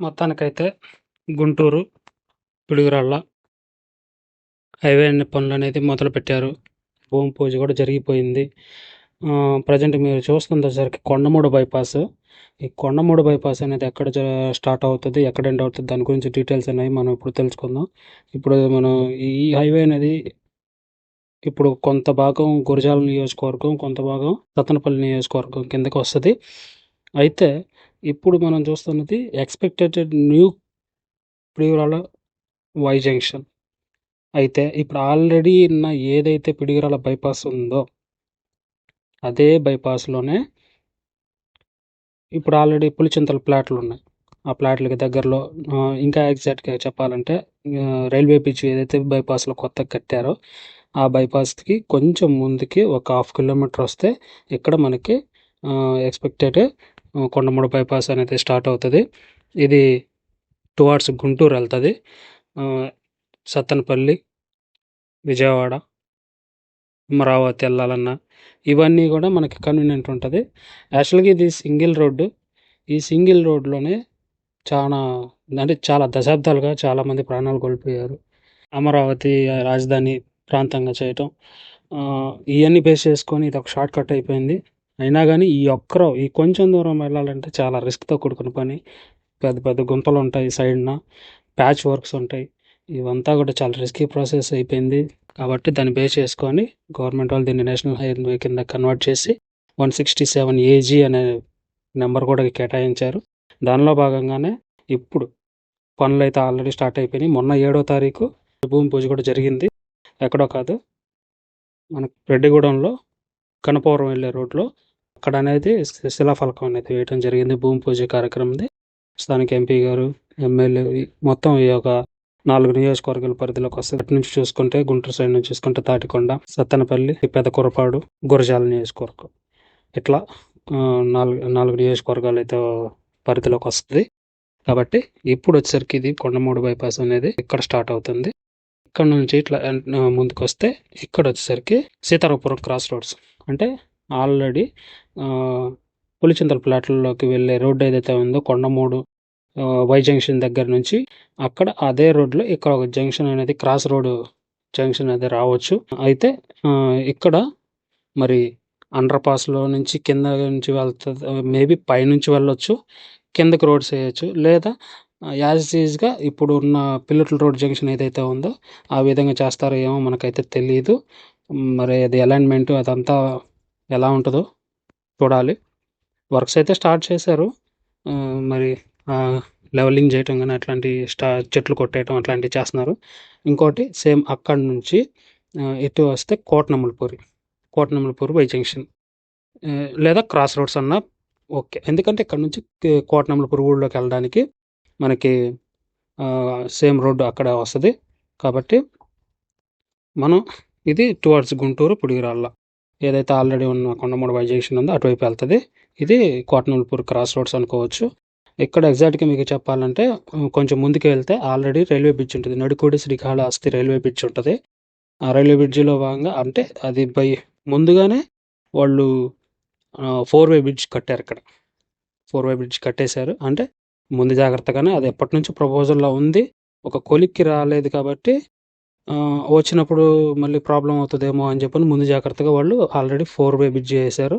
మొత్తానికైతే గుంటూరు పిడుగురాళ్ళ హైవే పనులు అనేది మొదలుపెట్టారు. భూమి పూజ కూడా జరిగిపోయింది. ప్రజెంట్ మీరు చూస్తుండేసరికి కొండమూడు బైపాస్. ఈ కొండమూడు బైపాస్ అనేది ఎక్కడ స్టార్ట్ అవుతుంది ఎక్కడ ఎండ్ అవుతుంది దాని గురించి డీటెయిల్స్ అనేవి మనం ఇప్పుడు తెలుసుకుందాం. ఇప్పుడు మనం ఈ హైవే అనేది ఇప్పుడు కొంత భాగం గురజాల నియోజకవర్గం కొంత భాగం రతనపల్లి నియోజకవర్గం కిందకి వస్తుంది. అయితే ఇప్పుడు మనం చూస్తున్నది expected new Piduguralla Y junction అయితే ఇప్పుడు ఆల్రెడీ ఉన్న ఏదైతే పిడుగురాల బైపాస్ ఉందో అదే బైపాస్లోనే ఇప్పుడు ఆల్రెడీ పులిచింతల ప్లాట్లు ఉన్నాయి. ఆ ప్లాట్లకి దగ్గరలో ఇంకా ఎగ్జాక్ట్గా చెప్పాలంటే రైల్వే బ్రిడ్జ్ ఏదైతే బైపాస్లో కొత్తగా కట్టారో ఆ బైపాస్కి కొంచెం ముందుకి ఒక హాఫ్ కిలోమీటర్ వస్తే ఇక్కడ మనకి ఎక్స్పెక్టెడ్ కొండమూడు బైపాస్ అనేది స్టార్ట్ అవుతుంది. ఇది టువార్డ్స్ గుంటూరు వెళ్తుంది. సత్తనపల్లి విజయవాడ అమరావతి వెళ్ళాలన్నా ఇవన్నీ కూడా మనకి కన్వీనియంట్ ఉంటుంది. యాక్చువల్గా ఇది సింగిల్ రోడ్డు. ఈ సింగిల్ రోడ్లోనే చాలా అంటే చాలా దశాబ్దాలుగా చాలామంది ప్రాణాలు కోల్పోయారు. అమరావతి రాజధాని ప్రాంతంగా చేయటం. ఇవన్నీ బేస్ చేసుకొని ఇది ఒక షార్ట్ కట్ అయిపోయింది. అయినా కానీ ఈ ఒక్కరో ఈ కొంచెం దూరం వెళ్ళాలంటే చాలా రిస్క్తో కూడుకున్న పని. పెద్ద పెద్ద గుంతలు ఉంటాయి సైడ్న ప్యాచ్ వర్క్స్ ఉంటాయి. ఇవంతా కూడా చాలా రిస్కీ ప్రాసెస్ అయిపోయింది. కాబట్టి దాన్ని బేస్ చేసుకొని గవర్నమెంట్ వాళ్ళు దీన్ని నేషనల్ హైవే కింద కన్వర్ట్ చేసి వన్ సిక్స్టీ సెవెన్ ఏజీ అనే నెంబర్ కూడా కేటాయించారు. దానిలో భాగంగానే ఇప్పుడు పనులు అయితే ఆల్రెడీ స్టార్ట్ అయిపోయినాయి. మొన్న ఏడో తారీఖు భూమి పూజ కూడా జరిగింది. ఎక్కడో కాదు మన రెడ్డిగూడెంలో కనపవరం వెళ్ళే రోడ్లో అక్కడ అనేది శిలాఫలకం అనేది వేయడం జరిగింది. భూమి పూజ కార్యక్రమంది. స్థానిక ఎంపీ గారు ఎమ్మెల్యే మొత్తం ఈ యొక్క నాలుగు నియోజకవర్గాల పరిధిలోకి వస్తుంది అటు నుంచి చూసుకుంటే గుంటూరు సైడ్ నుంచి చూసుకుంటే తాటికొండ సత్తెనపల్లి పెద్ద కురపాడు గురజాల నియోజకవర్గం. ఇట్లా నాలుగు నాలుగు నియోజకవర్గాలు అయితే పరిధిలోకి వస్తుంది కాబట్టి ఇప్పుడు వచ్చేసరికి ఇది కొండమూడు బైపాస్ అనేది ఇక్కడ స్టార్ట్ అవుతుంది. ఇక్కడ నుంచి ఇట్లా ముందుకు వస్తే ఇక్కడ వచ్చేసరికి సీతారాపురం క్రాస్ రోడ్స్. అంటే ఆల్రెడీ పులిచింతల ప్లాట్లలోకి వెళ్ళే రోడ్డు ఏదైతే ఉందో కొండమూడు వై జంక్షన్ దగ్గర నుంచి అక్కడ అదే రోడ్లో ఇక్కడ ఒక జంక్షన్ అనేది క్రాస్ రోడ్ జంక్షన్ అనేది రావచ్చు. అయితే ఇక్కడ మరి అండర్ పాస్లో నుంచి కింద నుంచి వెళ్తుంది మేబీ పైనుంచి వెళ్ళొచ్చు కిందకి రోడ్స్ వేయచ్చు లేదా యాజ్ ఈజ్గా ఇప్పుడు ఉన్న పిల్లట్ల రోడ్ జంక్షన్ ఏదైతే ఉందో ఆ విధంగా చేస్తారో ఏమో మనకైతే తెలియదు మరి అది అలైన్మెంట్ అదంతా ఎలా ఉంటుందో చూడాలి. వర్క్స్ అయితే స్టార్ట్ చేశారు. మరి లెవెలింగ్ చేయటం కానీ అట్లాంటి స్టా చెట్లు కొట్టేయటం అట్లాంటివి చేస్తున్నారు. ఇంకోటి సేమ్ అక్కడి నుంచి ఎటు వస్తే కోటనమ్మలపూరి కోటనమ్మలపూరి బై జంక్షన్ లేదా క్రాస్ రోడ్స్ అన్నా ఓకే. ఎందుకంటే ఇక్కడ నుంచి కోటనమ్మలపూరి ఊళ్ళోకి వెళ్ళడానికి మనకి సేమ్ రోడ్డు అక్కడ వస్తుంది. కాబట్టి మనం ఇది టువర్డ్స్ గుంటూరు పుడిగిరాళ్ళ ఏదైతే ఆల్రెడీ ఉన్న కొండమూడు వై జంక్షన్ ఉందో అటువైపు వెళ్తుంది. ఇది కోటనూల్పూర్ క్రాస్ రోడ్స్ అనుకోవచ్చు. ఇక్కడ ఎగ్జాక్ట్గా మీకు చెప్పాలంటే కొంచెం ముందుకు వెళ్తే ఆల్రెడీ రైల్వే బ్రిడ్జ్ ఉంటుంది. నడికోడి శ్రీకాళహస్తి రైల్వే బ్రిడ్జ్ ఉంటుంది. ఆ రైల్వే బ్రిడ్జిలో భాగంగా అంటే అది బై ముందుగానే వాళ్ళు ఫోర్ వే బ్రిడ్జ్ కట్టారు ఇక్కడ. ఫోర్ వే బ్రిడ్జ్ కట్టేశారు. అంటే ముందు జాగ్రత్తగానే అది ఎప్పటి నుంచి ప్రపోజల్లో ఉంది. ఒక కొలిక్కి రాలేదు కాబట్టి వచ్చినప్పుడు మళ్ళీ ప్రాబ్లం అవుతుందేమో అని చెప్పని ముందు జాగ్రత్తగా వాళ్ళు ఆల్రెడీ ఫోర్ వే బ్రిడ్జ్ చేశారు.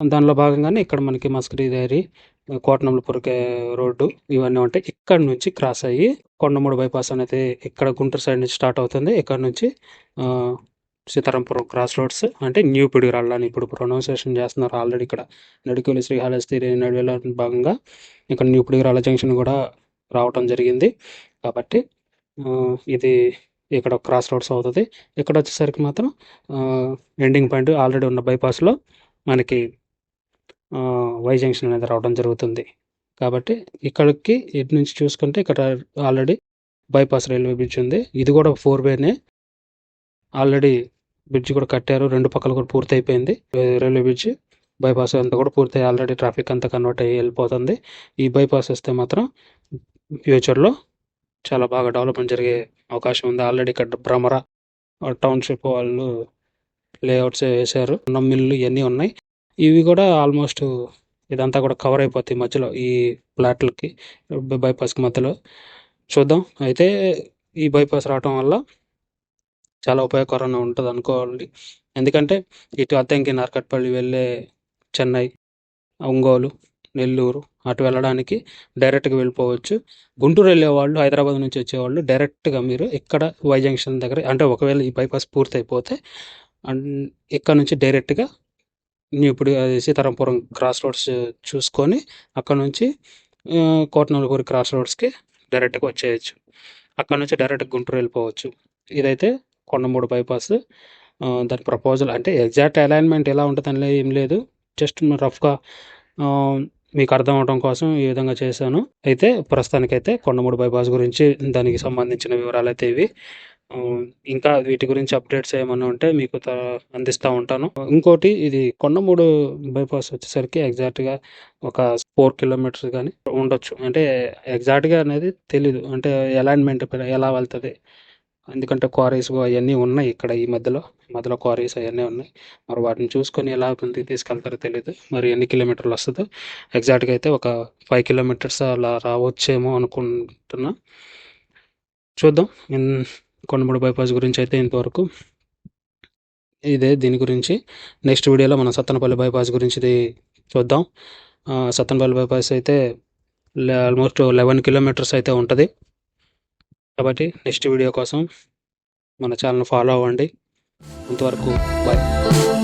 దానిలో భాగంగానే ఇక్కడ మనకి మస్కరీ దారి కోటనంలపురకే రోడ్డు ఇవన్నీ ఉంటాయి. ఇక్కడ నుంచి క్రాస్ అయ్యి కొండమూడు బైపాస్ అనేది ఇక్కడ గుంటూరు సైడ్ నుంచి స్టార్ట్ అవుతుంది. ఇక్కడ నుంచి సీతారాంపురం క్రాస్ రోడ్స్ అంటే న్యూ పిడుగురాళ్ళు అని ఇప్పుడు ప్రొనౌన్సియేషన్ చేస్తున్నారు ఆల్రెడీ ఇక్కడ. నడికూలి శ్రీహాళస్తి నడివేల భాగంగా ఇక్కడ న్యూ పిడుగురాళ్ళ జంక్షన్ కూడా రావటం జరిగింది. కాబట్టి ఇది ఇక్కడ క్రాస్ రోడ్స్ అవుతుంది. ఇక్కడ వచ్చేసరికి మాత్రం ఎండింగ్ పాయింట్ ఆల్రెడీ ఉన్న బైపాస్లో మనకి వై జంక్షన్ అనేది రావడం జరుగుతుంది. కాబట్టి ఇక్కడికి ఇటు నుంచి చూసుకుంటే ఇక్కడ ఆల్రెడీ బైపాస్ రైల్వే బ్రిడ్జ్ ఉంది. ఇది కూడా ఫోర్ వేనే ఆల్రెడీ బ్రిడ్జ్ కూడా కట్టారు. రెండు పక్కల కూడా పూర్తి అయిపోయింది రైల్వే బ్రిడ్జ్ బైపాస్ అంతా కూడా పూర్తి ఆల్రెడీ ట్రాఫిక్ అంతా కన్వర్ట్ అయ్యి వెళ్ళిపోతుంది. ఈ బైపాస్ వస్తే మాత్రం ఫ్యూచర్లో చాలా బాగా డెవలప్మెంట్ జరిగే అవకాశం ఉంది. ఆల్రెడీ ఇక్కడ భ్రమర టౌన్షిప్ వాళ్ళు లేఅవుట్స్ వేశారు. మిల్లు ఇవన్నీ ఉన్నాయి. ఇవి కూడా ఆల్మోస్ట్ ఇదంతా కూడా కవర్ అయిపోతాయి మధ్యలో ఈ ప్లాట్లకి బైపాస్కి మధ్యలో. చూద్దాం. అయితే ఈ బైపాస్ రావటం వల్ల చాలా ఉపయోగకరంగా ఉంటుంది అనుకోవాలి. ఎందుకంటే ఇటు అద్దంకి నార్కట్పల్లి వెళ్ళే చెన్నై ఒంగోలు నెల్లూరు అటు వెళ్ళడానికి డైరెక్ట్గా వెళ్ళిపోవచ్చు. గుంటూరు వెళ్ళేవాళ్ళు హైదరాబాద్ నుంచి వచ్చేవాళ్ళు డైరెక్ట్గా మీరు ఇక్కడ వై జంక్షన్ దగ్గర అంటే ఒకవేళ ఈ బైపాస్ పూర్తి అయిపోతే అండ్ ఇక్కడ నుంచి డైరెక్ట్గా ఇప్పుడు అది సీతారాంపురం క్రాస్ రోడ్స్ చూసుకొని అక్కడ నుంచి ఆ, కోటనల్గూరి క్రాస్ రోడ్స్కి డైరెక్ట్గా వచ్చేయచ్చు. అక్కడ నుంచి డైరెక్ట్ గుంటూరు వెళ్ళిపోవచ్చు. ఇదైతే కొండమూడు బైపాస్ దాని ప్రపోజల్ అంటే ఎగ్జాక్ట్ అలైన్మెంట్ ఎలా ఉంటుంది ఏం లేదు. జస్ట్ రఫ్గా మీకు అర్థం అవడం కోసం ఈ విధంగా చేశాను. అయితే ప్రస్తుతానికైతే కొండమూడు బైపాస్ గురించి దానికి సంబంధించిన వివరాలు అయితే ఇవి ఇంకా వీటి గురించి అప్డేట్స్ ఏమన్నా ఉంటే మీకు అందిస్తూ ఉంటాను. ఇంకోటి ఇది కొండమూడు బైపాస్ వచ్చేసరికి ఎగ్జాక్ట్గా ఒక ఫోర్ కిలోమీటర్స్ కానీ ఉండొచ్చు. అంటే ఎగ్జాక్ట్గా అనేది తెలీదు. అంటే అలైన్మెంట్ ఎలా వెళ్తుంది ఎందుకంటే క్వారీస్ అవన్నీ ఉన్నాయి ఇక్కడ ఈ మధ్యలో. మధ్యలో క్వారీస్ అవన్నీ ఉన్నాయి. మరి వాటిని చూసుకొని ఎలా ముందుకు తీసుకెళ్తారో తెలియదు మరి ఎన్ని కిలోమీటర్లు వస్తుందో. ఎగ్జాక్ట్గా అయితే ఒక ఫైవ్ కిలోమీటర్స్ అలా రావచ్చేమో అనుకుంటున్నా. చూద్దాం. కొండమూడి కొండమూడు బైపాస్ గురించి అయితే ఇంతవరకు ఇదే దీని గురించి. నెక్స్ట్ వీడియోలో మనం సత్తనపల్లి బైపాస్ గురించి ఇది చూద్దాం. సత్తనపల్లి బైపాస్ అయితే ఆల్మోస్ట్ లెవెన్ కిలోమీటర్స్ అయితే ఉంటుంది. కాబట్టి నెక్స్ట్ వీడియో కోసం మన ఛానల్ ఫాలో అవ్వండి. అంతవరకు బాయ్